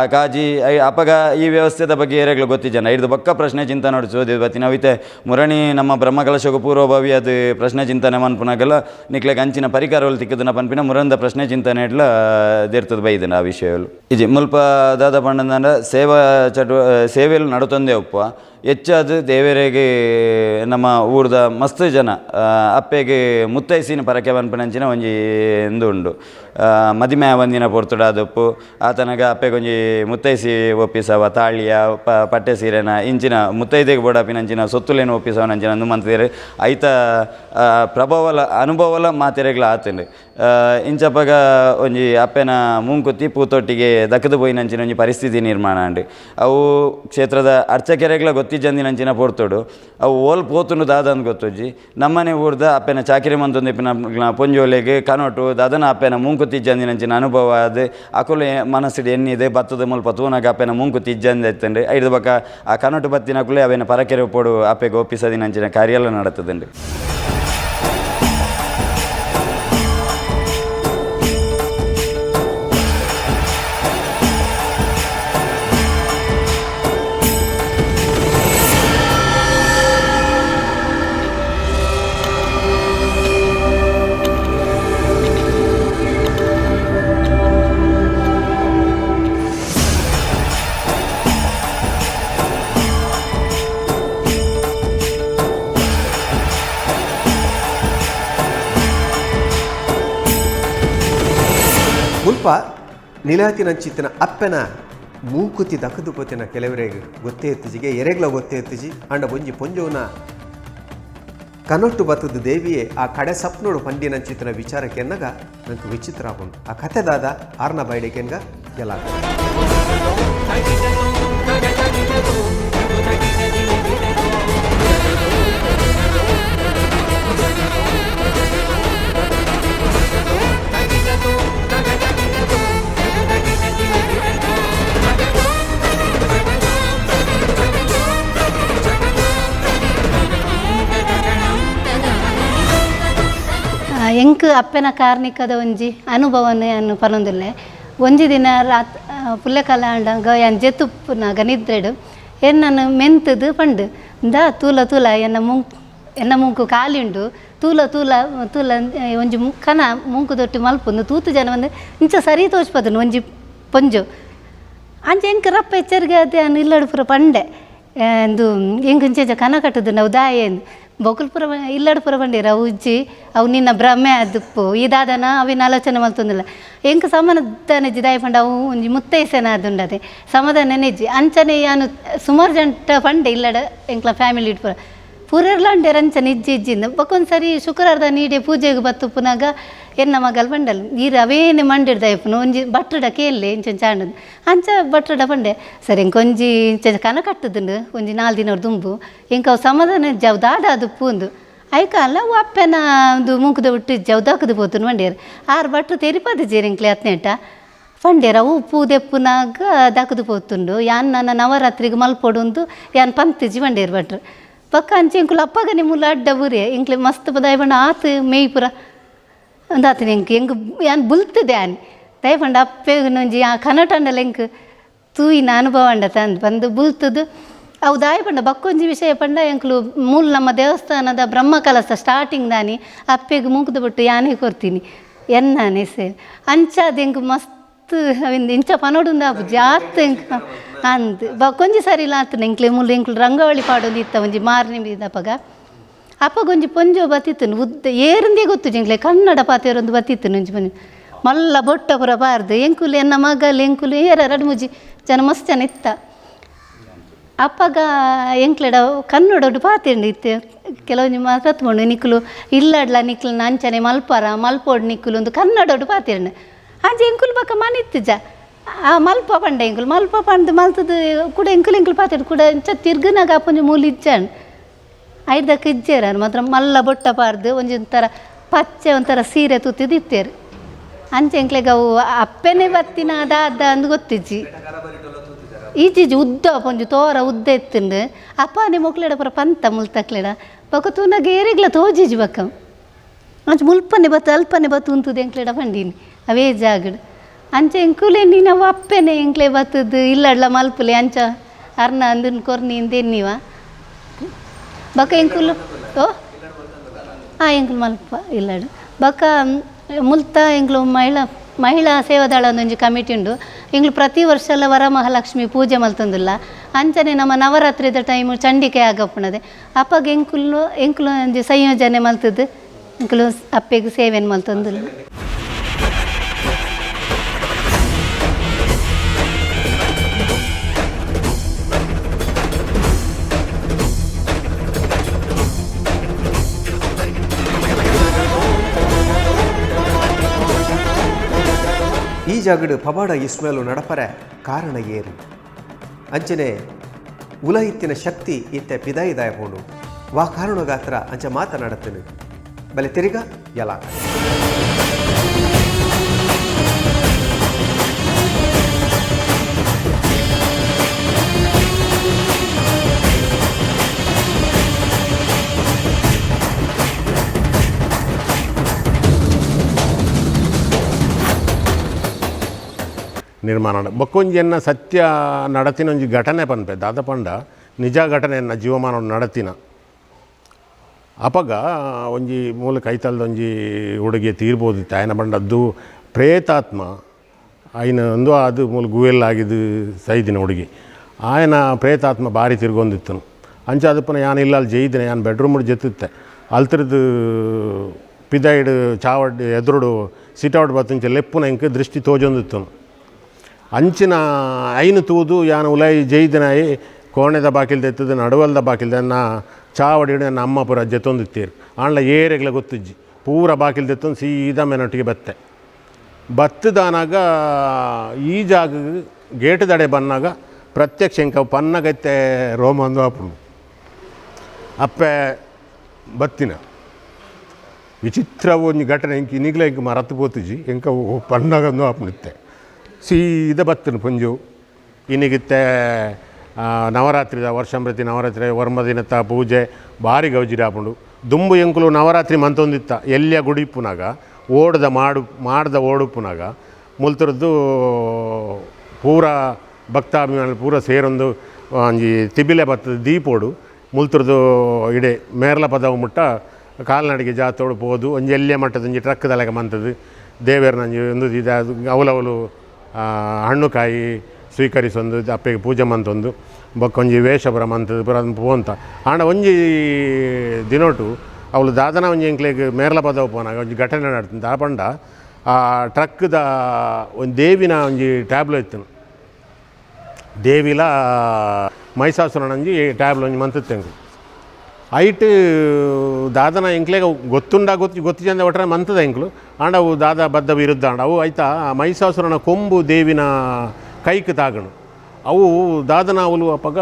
ಕಾಜಿ ಐ ಅಪಗ ಈ ವ್ಯವಸ್ಥೆದ ಬಗ್ಗೆ ಏರೆಗ್ಲು ಗೊತ್ತಿಜನ ಇದು ಬಕ್ಕ ಪ್ರಶ್ನೆ ಚಿಂತನೆ ನಡೆಸೋದು ಬತ್ತಿನ ಅವಿತೆ ಮುರಣಿ, ನಮ್ಮ ಬ್ರಹ್ಮಕಲಶಕ ಪೂರ್ವಭಾವಿ ಅದು ಪ್ರಶ್ನೆ ಚಿಂತನೆ ಮನ್ಪುನಾಗಲ್ಲ ನಿಕ್ಲೆಗ್ ಅಂಚಿನ ಪರಿಕಾರಗಳು ತಿಕ್ಕದನ್ನ ಪನ್ಪಿನ ಮುರಂದ ಪ್ರಶ್ನೆ ಚಿಂತನೆ ಇಡ್ಲ ದೇರ್ತದ ಬೈದನ ಆ ವಿಷಯಗಳು ಇಜಿ ಮುಲ್ಪ ದಾದ ಪಂಡ ಸೇವಾ ಚಟುವ ಸೇವೆಯಲ್ಲಿ ನಡತಂದೇ ಒಪ್ಪ ಹೆಚ್ಚಾದ ದೇವರಿಗೆ ನಮ್ಮ ಊರ್ದ ಮಸ್ತ್ ಜನ ಅಪ್ಪೆಗೆ ಮುತ್ತೈಸಿನ ಪರಕೆ ಬನ್ಪನಂಚಿನ ಒಂಜಿ ಇಂದು ಉಂಡು. ಮದಿಮೆ ಒಂದಿನ ಪೊರ್ತುಡಾದಪ್ಪು ಆತನಗ ಅಪ್ಪೆಗೆ ಒಂಜಿ ಮುತ್ತೈಸಿ ಒಪ್ಪಿಸವ, ತಾಳಿಯ, ಪ, ಪಟ್ಟೆ ಸೀರೆನ, ಇಂಚಿನ ಮುತ್ತೈದೆಗೆ ಬೋಡಾಪಿನಂಚಿನ ಸೊತ್ತುಲೇನು ಒಪ್ಪಿಸವನಂಚಿನ ಅಂದು ಮಂತಿದ್ದಾರೆ ಐತ ಪ್ರಭಾವಲ, ಅನುಭವಲ ಮಾತೆರೆಗ್ಲ ಆತಂಡು. ಇಂಚಪ್ಪಗ ಒಂಜಿ ಅಪ್ಪೆನ ಮುಂಕುತ್ತಿ ಪೂತೊಟ್ಟಿಗೆ ದಕ್ಕದು ಪೋಯಿನಂಚಿನ ಒಂಜಿ ಪರಿಸ್ಥಿತಿ ನಿರ್ಮಾಣ ಅಂಡು ಅವು ಕ್ಷೇತ್ರದ ಅರ್ಚಕೆರೆಗ್ಲ ಗೊತ್ತಿಜಂದಿನಂಚಿನ ಪೋರ್ತೋಡು. ಅವು ಓಲ್ ಪೋತುಂಡು ದಾದನ್ ಗೊತ್ತೊಜ್ಜಿ ನಮ್ಮನೆ ಊರ್ದ ಅಪ್ಪೆನ ಚಾಕಿರಿ ಮಂತೊಂದಿಪ್ಪಿನ ಪೊಂಜೋಲೆಗೆ ಕನೋಟು, ದಾದನ ಅಪ್ಪೆನ ಜಂದಿನ ತಿಜ್ಜಂದಿನಂಚಿನ ಅನುಭವ ಅದು ಅಕುಲು ಮನಸ್ಸಿಡು ಎನ್ನಿದೆ ಭತ್ತದ ಮುಲ್ಪ ತೂನಗ ಅಪ್ಪೆನ ಮುಂಕು ತಿಜ್ಜಂದು ಎತ್ತಂಡು ಐದು ಬಕ್ಕ ಆ ಕನೋಟು ಬತ್ತಿನಕುಲೆ ಅವೇನ ಪರಕೆರೆ ಪೋಡು ಅಪ್ಪೆಗೆ ಕಾರ್ಯ ಎಲ್ಲ ನಡತದಂಡು. ನಿಲಾತಿನಂಚಿತ್ತಿನ ಅಪ್ಪೆನ ಮೂಕುತಿ ದಕದು ಪೊತ್ತಿನ ಕೆಲವರೆಗೆ ಗೊತ್ತೇ ಎತ್ತಿಜಿಗೆ ಎರೆಗ್ಲ ಗೊತ್ತೇ ಎತ್ತಿಜಿ ಅಂಡ ಒಂಜಿ ಪೊಂಜೋನ. ಕನೊಟ್ಟು ಬತ್ತದ ದೇವಿಯೇ, ಆ ಕಡೆ ಸಪ್ನೋಡು ಪಂಡಿನಂಚಿತ್ತಿನ ವಿಚಾರಕ್ಕೆ ಎನ್ನಗ ನಂಗೆ ವಿಚಿತ್ರ ಆ ಕಥೆದಾದ ಆರ್ನ ಬೈಡೆಕೆನ್ಗ ಎಲ್ಲ ಎಂಕ್ ಅಪ್ಪೆನ ಕಾರ್ಣಿಕದ ಒಂಜಿ ಅನುಭವನ ಅನ್ನು ಪನೊಂದುಲ್ಲೆ. ಒಂಜಿ ದಿನ ರಾತ್ ಪುಲ್ಲೆ ಪುಲ್ಲೆಕಾಲ ಆಂಡ ಯಾನ್ ಜೆತ್ತುಪ್ಪುನಾಗ ನಿದ್ರೆಡು ಎನ್ನನ್ನು ಮೆಂತದು ಪಂಡು. ದ ತೂಲ ತೂಲ ಎನ್ನ ಮುಂಕ್, ಎನ್ನ ಮುಂಕು ಕಾಲಿಂಡು. ತೂಲ ತೂಲ ತೂಲ ಒಂಜಿ ಕನ ಮುಂಕು ದೊಟ್ಟಿ ಮಲ್ಪುಂದು ತೂತು ಜನ ಒಂದು ಇಂಚ ಸರಿ ತೋಚ್ಪದನು ಒಂಜಿ ಪೊಂಜು. ಅಂಚೆ ಎಂಕ ರಪ್ಪ ಎಚ್ಚರಿಗೆ ಅದೇ ಇಲ್ಲಡು ಪೂರ ಪಂಡೆ. ಎಂದು, ಎಂಕ್ ಇಂಚೆ ಕನ ಕಟ್ಟದು ನಾವು ದಾಯೇಂದು ಬೊಕುಲ್ಪುರ ಇಲ್ಲಡ್ಪುರ ಬಂಡೀರ ಉಜ್ಜಿ, ಅವು ನಿನ್ನ ಭ್ರಮೆ ಅದುಪ್ಪು ಇದಾದನ ಅವಿನ ಆಲೋಚನೆ ಮಲ್ತೊಂದಿಲ್ಲ ಎಂಕ ಸಮಾಧಾನ ಜಿದಾಯಿ ಪಂಡ, ಅವು ಒಂಜಿ ಮುತ್ತೈಸೆನ ಅದುಂಡದೆ. ಸಮಾಧಾನ ನೆಜ್ಜಿ. ಅಂಚನೆ ಯಾನು ಸುಮಾರು ಜಂಟ ಪಂಡೆ ಇಲ್ಲಡ ಎಂಕ್ಲ ಫ್ಯಾಮಿಲಿ ಇಟ್ಪುರ. ಪೂರರ್ಲಾಂಡೆ ರಂಚ ನಿಜ್ಜಿ ಇಜ್ಜಿಂದ. ಬಕ್ಕೊಂದ್ಸರಿ ಶುಕ್ರವಾರದ ನೀಡೆ ಪೂಜೆಗೆ ಬತ್ತು ಪುನಗ ಎನ್ನ ಮಗಲ್ ಬಂಡಲ್ ನೀರು ಅವೇನೆ ಮಂಡಿಡ್ದ ಇಪ್ಪನು ಒಂಜಿ ಬಟ್ರಡ ಕೇಳಲೆ ಇಂಚೊಂದು ಚಾಂಡದು ಅಂಚ ಬಟ್ರಡ ಬಂಡೆ ಸರಿ ಇಂಕೊಂಜಿ ಇಂಚ ಕನ ಕಟ್ಟುದುಂಡು. ಒಂಜಿ ನಾಲ್ ದಿನ ದುಂಬು. ಇಂಕ ಅವು ಸಮಾಧಾನ ಜಾವ್ ದಾದ ಅದು ಪೂಂದು. ಐಕ ಅಲ್ಲ ಅವು ಅಪ್ಪೆನ ಒಂದು ಮುಂಕದ ಬಿಟ್ಟು ಜವ್ ದಕ್ಕದು ಪೋತುನು ಮಂಡ್ಯಾರ ಆರು ಬಟ್ಟು ತೆರಿಪಾದ ಜೇರಿಂಕ್ಲೆ ಹತ್ತನೇಟ ಪಂಡ್ಯರ ಉಪ್ಪು ದೆಪ್ಪುನಾಗ ದಕ್ಕದು ಪೋತುಂಡು. ಯಾನ್ ನನ್ನ ನವರಾತ್ರಿಗೆ ಮಲ್ಪೊಡುಂದು, ಯಾನ್ ಪಂತಿಜಿ ಬಂಡೇರು ಭಟ್ರು. ಪಕ್ಕ ಅಂಚೆ ಎಂಕುಲು ಅಪ್ಪಗ ನಿಮ್ಮುಲ ಅಡ್ಡ ಬುರಿ ಇಂಕ್ಲೆ ಮಸ್ತ್ ಬಣ್ಣ ಆತು ಮೇಯ್ಪುರ ಒಂದು ಆತನ ಎಂಕ್ ಎಂಕ್ ಯಾನ್ ಬುಲ್ತದೆ ಆನ್. ದಯಪಂಡ ಅಪ್ಪೆ ಒಂಜಿ ಆ ಕನಟಂಡಲ ಎಂಕ್ ತೂಯಿನ ಅನುಭವ ಅಂಡ ತಂದು, ಬಂದು ಬುಲ್ತದು. ಅವು ದಾಯ ಪಂಡ ಬಕ್ಕೊಂಜಿ ವಿಷಯ ಪಂಡ ಎಂಕ್ಲು ಮೂಲ ನಮ್ಮ ದೇವಸ್ಥಾನದ ಬ್ರಹ್ಮ ಕಲಸ ಸ್ಟಾರ್ಟಿಂಗ್ ದಾನಿ, ಅಪ್ಪೆಗೆ ಮುಗ್ದು ಬಿಟ್ಟು ಯಾನೇ ಕೊರ್ತೀನಿ. ಎನ್ನಾನೆ ಸೇ ಅಂಚಾದ ಮಸ್ತ್, ಅವಿಂದ ಇಂಚ ಪನೋಡುಂದ ಜಾತ್ ಎಂಕ್. ಅಂದ್ ಸರಿ ಇಲ್ಲ ಅಂತ ಎಂಕ್ಲೆ ಮುಲ್ ಎಂಕ್ಲು ರಂಗವಳಿ ಪಾಡೊಂದು ಇತ್ತ ಒಂಜಿ ಮಾರ್ನಿ ಬೀದಪ್ಪಗ ಅಪ್ಪಗೊಂಜಿ ಪೊಂಜೋ ಬತ್ತಿತ್ತು ಉದ್ದ ಏರಿಂದೇ ಗೊತ್ತು ಜಿಂಕ್ಲೆ ಕನ್ನಡ ಪಾತೆರೊಂದು ಬತ್ತಿತ್ತು ಒಂಜಿ ಮನೆ. ಮಲ್ಲ ಬೊಟ್ಟ ಪುರ ಬಾರ್ದು ಎಂಕುಲು ಎನ್ನ ಮಗಲ್ ಎಂಕುಲು ಏರ ರಡ್ ಮುಜಿ ಜನ ಮಸ್ತ್ ಜನ ಇತ್ತ. ಅಪ್ಪಗ ಎಂಕ್ಲೆಡ ಕನ್ನಡೊಡು ಪಾತೆಂಡು ಇತ್ತೆ. ಕೆಲವೊಂದು ಮಾತಾತ್ಕೊಂಡು ನಿಕ್ಲು ಇಲ್ಲಡ್ಲ ನಿಕ್ಲು ಅಂಚನೆ ಮಲ್ಪರ, ಮಲ್ಪೋಡು ನಿಕ್ಲು ಒಂದು ಕನ್ನಡೊಡು ಪಾತೆಂಡು ಆಂಚೆ ಎಂಕುಲು ಬಕ್ಕ ಮನಿತ್ತು ಜ. ಆ, ಮಲ್ಪ ಪಂಡ ಎಂಕುಲು ಮಲ್ಪ ಪಂಡ ಮಲ್ತದು ಕೂಡ ಎಂಕುಲು ಎಂಕುಲು ಪಾತೆಂಡು ಕೂಡ ಇಂಚ ತಿರ್ಗನಾಗ ಅಪ್ಪಂಜಿ ಮೂಲ ಇಜ್ಜಾಣ್ ಐದಕ್ಕೆ ಇಜ್ಜೇರ ಮಾತ್ರ ಮಲ್ಲ ಬೊಟ್ಟ ಪಾರ್ದು ಒಂಜಿ ಒಂಥರ ಪಚ್ಚೆ ಒಂಥರ ಸೀರೆ ತುತ್ತಿದ್ದು ಇತ್ತೇರು. ಅಂಚೆ ಎಂಕ್ಲೆಗ ಅವು ಅಪ್ಪೆನೆ ಬತ್ತಿನ ಅದ ಅದ ಅಂದು ಗೊತ್ತಿಜ್ಜಿ. ಈಜಿಜಿ ಉದ್ದ ಒಂಜಿ ತೋರ ಉದ್ದ ಎತ್ತುಂಡು. ಅಪ್ಪನೆ ಮೊಕ್ಲೆಡ ಪರ ಪಂತ ಮುಲ್ತಕ್ಲೆಡ. ಬೊಕ ತೂನಾಗ ಏರಿಗ್ಲ ತೋಜಿಜಿ ಬಕ್ಕ. ಅಂಚ ಮುಲ್ಪನೆ ಬತ್ತು, ಅಲ್ಪನೆ ಬತ್ತು ಉಂತುದು ಎಂಕ್ಲೆಡ ಪಂಡೀನಿ. ಅವೇ ಜಾಗಡ್ ಅಂಚೆ ಎಂಕುಲೆ ನೀನವು ಅಪ್ಪೆನೆ ಎಂಕ್ಲೆ ಬತ್ತದ್ದು ಇಲ್ಲಡ್ಲ ಮಲ್ಪುಲೆ, ಅಂಚ ಅರ್ನ ಅಂದನ್ ಕೊರ್ನಿ ನೀವ? ಬಕ ಎಂಕುಲು, ಓ? ಆ ಎಂಕುಲು ಮಲ್ಪ ಇಲ್ಲಡು ಬಕ ಮುಲ್ತ ಎಂಕ್ಲು ಮಹಿಳಾ ಮಹಿಳಾ ಸೇವಾದಳ ಒಂದೊಂಜಿ ಕಮಿಟಿ ಉಂಡು. ಎಂಕ್ಲು ಪ್ರತಿ ವರ್ಷ ಎಲ್ಲ ವರಮಹಾಲಕ್ಷ್ಮಿ ಪೂಜೆ ಮಲ್ತಂದಿಲ್ಲ. ಅಂಚನೆ ನಮ್ಮ ನವರಾತ್ರಿದ ಟೈಮ್ ಚಂಡಿಕೆ ಆಗಪ್ಪನದೆ ಅಪ್ಪಗೆ ಎಂಕುಲು ಎಂಕುಲು ಒಂಜಿ ಸಂಯೋಜನೆ ಮಲ್ತದ್ದು ಎಂಕುಲು ಅಪ್ಪೆಗೆ ಸೇವೆನ್ ಮಲ್ತೊಂದುಲ್ಲ. ಈ ಪಬಾಡ ಇಸ್ಮೇಲು ನಡಪರೆ ಕಾರಣ ಏರು ಅಂಚನೆ ಉಲಹಿತ್ತಿನ ಶಕ್ತಿ ಇತ್ತೆ ಪಿದಾಯಿದಾಯ ವಾ ವಾ ಕಾರಣಗಾತ್ರ ಅಂಚ ಮಾತನಾಡುತ್ತೇನೆ ಬಲೆ ತಿರುಗ, ಯಲಾ. ನಿರ್ಮಾಣ ಬೊಕ್ಕೊಂಜಿಯನ್ನ ಸತ್ಯ ನಡತಿನ ಒಂಜಿ ಘಟನೆ ಪನ್ಪೆ, ದಾದ ಪಂಡ, ನಿಜ ಘಟನೆಯನ್ನು ಜೀವಮಾನ ನಡತಿನ. ಅಪಗ ಒಂಜಿ ಮೂಲ ಕೈತಲ್ದ ಒಂಜಿ ಹುಡುಗಿ ತೀರ್ಬೋದಿತ್ತು ಆಯ್ನ ಬಂಡದ್ದು ಪ್ರೇತಾತ್ಮ ಆಯ್ನ ಒಂದು ಅದು ಮೂಲ ಗುವೆಲ್ಲಾಗಿದ್ದು ಸೈದಿನ ಹುಡುಗಿ ಆಯನ ಪ್ರೇತಾತ್ಮ ಬಾರಿ ತಿರ್ಗೊಂದಿತ್ತು ಅಂಚ ಅದಪ್ಪನ ಯಾನ್ ಇಲ್ಲ, ಅಲ್ಲಿ ಜೈದಿನ ಯಾನ್ ಬೆಡ್ರೂಮ್ ಜೆತ್ತಿತ್ತೆ. ಅಲ್ತರದ್ದು ಪಿದಾಯ್ಡ್ ಚಾವಡ್ ಎದುರುಡು ಸಿಟೌಟ್ ಬತ್ತಂಚೆ ಲೆಪ್ಪುನ ಇಂಕ ದೃಷ್ಟಿ ತೋಜೊಂದಿತ್ತು ಅಂಚಿನ ಐನು ತೂದು ಯಾನ ಉಲೈ ಜೈದಿನಾಯಿ ಕೋಣೆದ ಬಾಕಿಲ್ದ ಎತ್ತದ ನಡುವಲ್ದ ಬಾಕಿಲ್ದ ನಾ ಚಾವಡಿ ನನ್ನ ಅಮ್ಮ ಪುರ ಜೊತೊಂದಿತ್ತೀರು ಆಂಡ್ಲ ಏರೆಗ್ಲ ಗೊತ್ತಿಜ್ಜಿ. ಪೂರ ಬಾಕಿಲ್ದ ಎತ್ತೊಂದು ಸೀದಾ ಮೆನೊಟ್ಟಿಗೆ ಬತ್ತೆ. ಬತ್ತದಾನಾಗ ಈ ಜಾಗ ಗೇಟ್ ದಡೆ ಬಂದಾಗ ಪ್ರತ್ಯಕ್ಷ ಇಂಕ ಪನ್ನಗತ್ತೆ ರೋಮಂದು ಆಪುಂಡು. ಅಪ್ಪೆ ಬತ್ತಿನ. ವಿಚಿತ್ರ ಒಂಜಿ ಘಟನೆ ಇಂಕ ಇನ್ನಿಗ್ಲ ಇಂಕ ಮರತು ಪೋತುಜಿ ಇಂಕ ಪನ್ನಗಂದು ಆಪುಣಿತ್ತೆ ಸೀದ ಬತ್ತನು ಪುಂಜು. ಇನ್ನಿಗಿತ್ತೆ ನವರಾತ್ರಿದ ವರ್ಷಂಪ್ರತಿ ನವರಾತ್ರಿ ವರ್ಮ ದಿನತ್ತ ಪೂಜೆ, ಭಾರಿ ಗೌಜಿರಾಪುಂಡು ದುಂಬು ಎಂಕುಲು ನವರಾತ್ರಿ ಮಂತೊಂದಿತ್ತ ಎಲ್ಲಿಯ ಗುಡಿಪ್ಪುನಾಗ, ಓಡದ ಮಾಡು, ಮಾಡ್ದ ಓಡುಪ್ಪುನಾಗ ಮುಲ್ತರದ್ದು ಪೂರ ಭಕ್ತಾಭಿಮಾನ ಪೂರ ಸೇರೊಂದು ಅಂಜಿ ತಿಬಿಲೆ ಬತ್ತದ ದೀಪೋಡು ಮುಲ್ತರದು ಇಡೆ, ಮೇರ್ಲ ಪದವು ಮುಟ್ಟ, ಕಾಲ್ನಡಿಗೆ ಜಾತೋಡು ಪೋದು ಒಂಜಿ ಎಲ್ಲಿಯ ಮಟ್ಟದ ಒಂಜಿ ಟ್ರಕ್ ಮಂತದ್ದು ಮಂತದು. ದೇವೇರ್ನ ಒಂಜಿ ಒಂದು ಇದು ಅವಲವಲು ಹಣ್ಣು ಕಾಯಿ ಸ್ವೀಕರಿಸೊಂದು, ಅಪ್ಪೆಗೆ ಪೂಜೆ ಮಂತೊಂದು ಬೊಕ್ಕೊಂಜಿ ವೇಷಪುರ ಮಂತದ್ದು ಪುರ ಪೋಂತ ಆಂಡ ಒಂಜಿ ದಿನೊಟು, ಅವಳು ದಾದನ ಒಂಜಿ ಎಂಕ್ಲೆಗ್ ಮೇರ್ಲ ಪದವು ಪೋನಾಗ ಒಂಜಿ ಘಟನೆ ನಡ್ತಂತ ಆ ಪಂಡ ಆ ಟ್ರಕ್ದ ಒಂದು ದೇವಿನ ಒಂಜಿ ಟ್ಯಾಬ್ಲೆ ಇತ್ತು ದೇವಿಲ ಮೈಸಾಸುರನಂಜಿ ಟ್ಯಾಬ್ಲೆ ಒಂಜಿ ಮಂತತ್ತೆಂಗು ಐಟ್ ದಾದನ ಎಂಕ್ಲೆಗ ಗೊತ್ತುಂಡ ಗೊತ್ತು ಗೊತ್ತು ಚಂದ ಒಟ್ಟರೆ ಮಂತದ ಎಂಕ್ಲು. ಆಂಡ ಅವು ದಾದ ಬದ್ದ ವಿರುದ್ಧ ಆಂಡ. ಅವು ಆಯ್ತಾ ಮೈಸಾಸುರನ ಕೊಂಬು ದೇವಿನ ಕೈಕ್ ತಾಗಣು. ಅವು ದಾದನ ಅವಲು ಅಪ್ಪಗ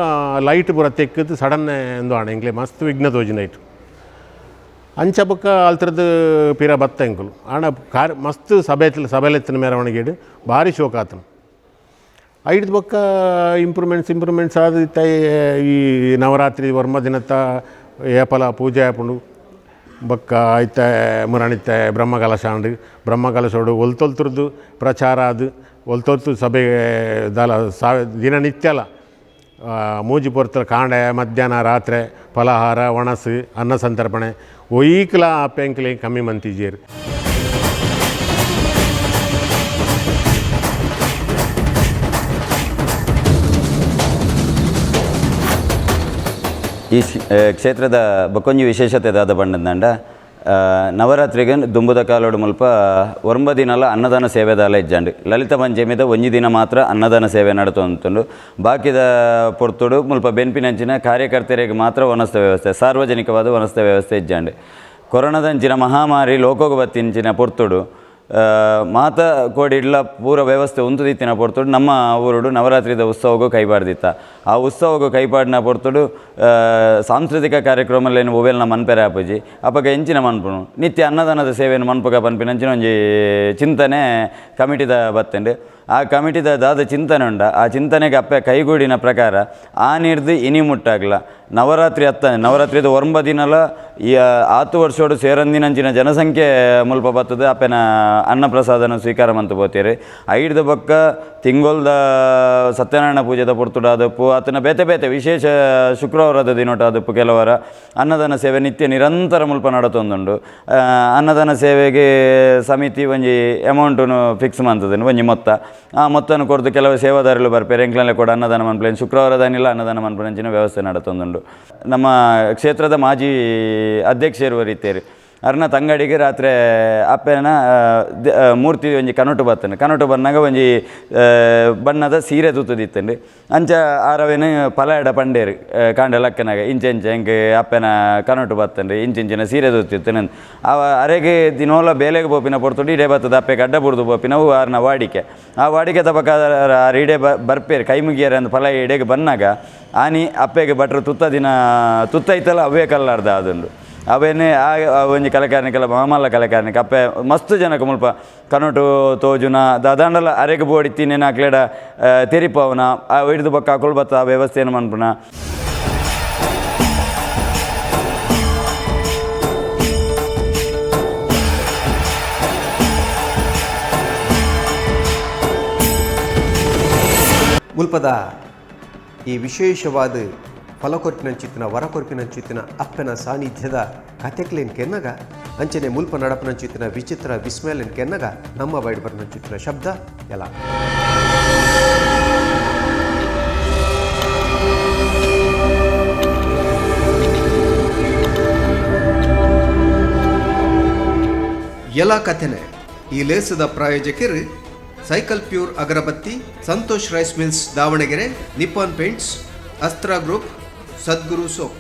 ಲೈಟ್ ಪೂರ ತೆಕ್ಕದು ಸಡನ್ನೇ ಎಂದು ಆಣ ಎಂಕ್ಲೆ ಮಸ್ತ್ ವಿಘ್ನ ತೋಜಿನ ಐಟು ಅಂಚ ಬೊಕ್ಕ ಅಲ್ತರದ್ದು ಪಿರ ಬತ್ತ ಎಂಕುಲು. ಆಂಡ ಕಾರ್ ಮಸ್ತ್ ಸಭೆ ಸಭೆಲೆತ್ತಿನ ಮೆರವಣಿಗೆ ಭಾರಿ ಶೋಕ ಆತನು ಐದು ಬೊಕ್ಕ ಇಂಪ್ರೂವ್ಮೆಂಟ್ಸ್ ಇಂಪ್ರೂವ್ಮೆಂಟ್ಸ್ ಆದ ಈ ನವರಾತ್ರಿ ವರ್ಮ ದಿನತ್ತ ಏಪಲ ಪೂಜೆ ಆಪುಂಡು. ಬೊಕ್ಕ, ಐತ ಮುರಣಿತ ಬ್ರಹ್ಮಕಲಶ ಉಂಡು ಬ್ರಹ್ಮಕಲಶೋಡು ಪ್ರಚಾರ ಅದು. ಒಲ್ತೊಲ್ತು ಸಭೆ, ದಲ ಸಾವ ದಿನನಿತ್ಯಲ ಮೂಜಿ ಪೊರ್ತ ಕಾಂಡೆ, ಮಧ್ಯಾಹ್ನ, ರಾತ್ರಿ, ಫಲಹಾರ, ಒಣಸು, ಅನ್ನ ಸಂತರ್ಪಣೆ ಒಯ್ಕಲ ಅಪ್ಪೆಂಕ್ಲಿ ಕಮ್ಮಿ ಮಂತಿಜೇರು. ಈ ಕ್ಷೇತ್ರದ ಬಕೊಂಜಿ ವಿಶೇಷತೆ ದಾದ ಬಣ್ಣದಂಡ ನವರಾತ್ರಿಗೆ ದುಂಬುದ ಕಾಲೋಡು ಮುಲ್ಪ ಒಂಬ ದಿನಲ ಅನ್ನದಾನ ಸೇವೆದಾಲ ಇಜ್ಜಾಂಡು. ಲಲಿತ ಪಂಚಮಿದ ಒಂಜಿ ದಿನ ಮಾತ್ರ ಅನ್ನದಾನ ಸೇವೆ ನಡತೊಂದುಂಡು ಬಾಕಿದ ಪೊರ್ತುಡು ಮುಲ್ಪ ಬೆನ್ಪಿನಂಚಿನ ಕಾರ್ಯಕರ್ತರಿಗೆ ಮಾತ್ರ ವನಸ್ಥ ವ್ಯವಸ್ಥೆ, ಸಾರ್ವಜನಿಕವಾದ ವನಸ್ಥ ವ್ಯವಸ್ಥೆ ಇಜ್ಜಾಂಡು. ಕೊರೋನಾದಂಚಿನ ಮಹಾಮಾರಿ ಲೋಕೋಗ ಬತ್ತಿಂಚಿನ ಪೊರ್ತುಡು ಮಾತ ಕೋಡಿಡ್ಲ ಪೂರ ವ್ಯವಸ್ಥೆ ಉಂತು ದಿತ್ತಿನ ಪೊರ್ತುಡು, ನಮ್ಮ ಊರುಡು ನವರಾತ್ರಿದ ಉತ್ಸವಗು ಕೈಪಾಡ್ದಿತ್ತ ಆ ಉತ್ಸವಗು ಕೈಪಾಡಿನ ಪೊರ್ತುಡು ಸಾಂಸ್ಕೃತಿಕ ಕಾರ್ಯಕ್ರಮಲೇನು ಒವೆಲ್ನ ಮನ್ಪೆರೆ ಆಪುಜಿ, ಅಪಗ ಎಂಚಿನ ಮನ್ಪುಣು. ನಿತ್ಯ ಅನ್ನದಾನದ ಸೇವೆಯನ್ನು ಮನ್ಪಗ ಪನ್ಪಿನಂಚಿನ ಒಂಜಿ ಚಿಂತನೆ ಕಮಿಟಿದ ಬತ್ತಂಡು. ಆ ಕಮಿಟಿದ ದಾದ ಚಿಂತನೆ ಉಂಡ. ಆ ಚಿಂತನೆಗೆ ಅಪ್ಪೆ ಕೈಗೂಡಿನ ಪ್ರಕಾರ ಆ ನಿರ್ದು ಇನಿ ಮುಟ್ಟಾಗ್ಲ. ನವರಾತ್ರಿ ಹತ್ತ ನವರಾತ್ರಿದ ಒಂಬ ದಿನಲ ಈ ಆತು ವರ್ಷೋಡು ಸೇರಂದಿನಂಚಿನ ಜನಸಂಖ್ಯೆ ಮುಲ್ಪ ಬತ್ತದೆ. ಅಪ್ಪೆನ ಅನ್ನಪ್ರಸಾದನ ಸ್ವೀಕಾರ ಮಂತು ಬೋತೀರಿ ಐಡ್ದ ಬೊಕ್ಕ ತಿಂಗೊಲ್ದ ಸತ್ಯನಾರಾಯಣ ಪೂಜೆದ ಪೊರ್ತುಡ ಅದಪ್ಪು ಆತನ ಬೇತೆ ಬೇತೆ ವಿಶೇಷ ಶುಕ್ರವಾರದ ದಿನೋಟ ಅದಪ್ಪು ಕೆಲವರ ಅನ್ನದಾನ ಸೇವೆ ನಿತ್ಯ ನಿರಂತರ ಮುಲ್ಪ ನಡತೊಂದುಂಡು ಅನ್ನದಾನ ಸೇವೆಗೆ ಸಮಿತಿ ಒಂಜಿ ಅಮೌಂಟನ್ನು ಫಿಕ್ಸ್ ಮಾಡ್ತದೇನು, ಒಂಜಿ ಮೊತ್ತ. ಆ ಮೊತ್ತವನ್ನು ಕೊಡ್ದು ಕೆಲವು ಸೇವಾದಾರರು ಬರ್ಪೇರು, ಎಂಕ್ಲಲ್ಲೇ ಕೂಡ ಅನ್ನದಾನ ಮನ್ಪಲೇನು ಶುಕ್ರವಾರದಾನಿಲ್ಲ ಅನ್ನದಾನ ಮನ್ಪನಂಚಿನ ವ್ಯವಸ್ಥೆ ನಡತೊಂದುಂಡು ನಮ್ಮ ಕ್ಷೇತ್ರದ ಮಾಜಿ ಅಧ್ಯಕ್ಷರು ವರಿತೇರಿ ಅರ್ನ ತಂಗಡಿಗೆ ರಾತ್ರಿ ಅಪ್ಪೆನ ಆ, ಆ, ಮೂರ್ತಿ ಒಂಜಿ ಕನೋಟು ಬರ್ತೇನೆ ಕನೋಟು ಬಂದಾಗ ಒಂಜಿ ಆ, ಬಣ್ಣದ ಸೀರೆ ತುತ್ತದಿತ್ತಂಡು ಅಂಚ ಆರವೇನು ಪಲಾಯಡ ಪಂಡೇರು ಆ, ಕಾಂಡ ಲಕ್ಕನಾಗ. ಇಂಚೆ ಇಂಚೆ ಹೆಂಗೆ ಅಪ್ಪೆನ ಕನೋಟು ಬತ್ತಂಡು ಇಂಚಿಂಚಿನ ಸೀರೆ ತುತ್ತಿತ್ತು ಅವ ಅರೆಗೆ ದಿನೋಲ ಬೇಲೆಗೆ ಬೋಪಿನ ಪೊರ್ತುಡು ಇಡೇ ಬರ್ತದೆ ಅಪ್ಪೆ ಗಡ್ಡ ಬುಡ್ದು ಬೋಪಿನವು ಅರ್ನ ವಾಡಿಕೆ. ಆ ವಾಡಿಕೆ ತಪಕ ಇಡೇ ಬ ಬರ್ಪೇರು ಕೈ ಮುಗಿಯರ ಅಂತ ಫಲ ಇಡೆಗೆ ಬಂದಾಗ ಆನಿ ಅಪ್ಪೆಗೆ ಭಟ್ರು ತುತ್ತ ದಿನ ತುತ್ತ ಇತ್ತಲ್ಲ ಅವೇ ಕಲ್ಲಾರ್ದ ಅದೊಂದು ಅವೇನೇ ಆ ಒಂಜಿ ಕಲೆಕಾರನಿಕೆಲ್ಲ ಮಾಮಲ್ಲ ಕಲೆಕಾರನಿಕೆ ಅಪ್ಪೆ ಮಸ್ತ್ ಜನಕ್ಕೆ ಮುಲ್ಪ. ಕನೋಟು, ತೋಜುನ ದಾದಾಂಡಲ ಅರೆಗೆ ಬೋಡಿ ತಿನ್ನೇನ ಅಕ್ಲೇಡ ತೆರಿಪವನ, ಆ, ಹಿಡಿದು ಬಕ್ಕ ಕೊಳ್ಬತ್ತ ಆ ವ್ಯವಸ್ಥೆಯನ್ನು ಮನ್ಪುನ. ಮುಲ್ಪದ ಈ ವಿಶೇಷವಾದ ಫಲಕೊರ್ಪಿನಂಚಿತ್ತಿನ ವರಕೊರ್ಪಿನಂಚಿತ್ತಿನ ಅಪ್ಪನ ಸಾನ್ನಿಧ್ಯದ ಕತೆಕ್ಲೇನ್ ಕೆನ್ನಗ, ಅಂಚನೆ ಮುಲ್ಪ ನಡಪನಂಚಿತ್ತಿನ ವಿಚಿತ್ರ ವಿಸ್ಮಯಲೇನ್ ಕೆನ್ನಗ, ನಮ್ಮ ಬೈಡ್ ಚಿತ್ರ ಶಬ್ದ ಎಲ್ಲ. ಎಲ್ಲ ಕಥೆನೆ, ಈ ಲೇಸದ ಪ್ರಾಯೋಜಕರು cycle pure agarbatti, Santosh rice mills Davanagere, Nippon paints, Astra group Sadguru soap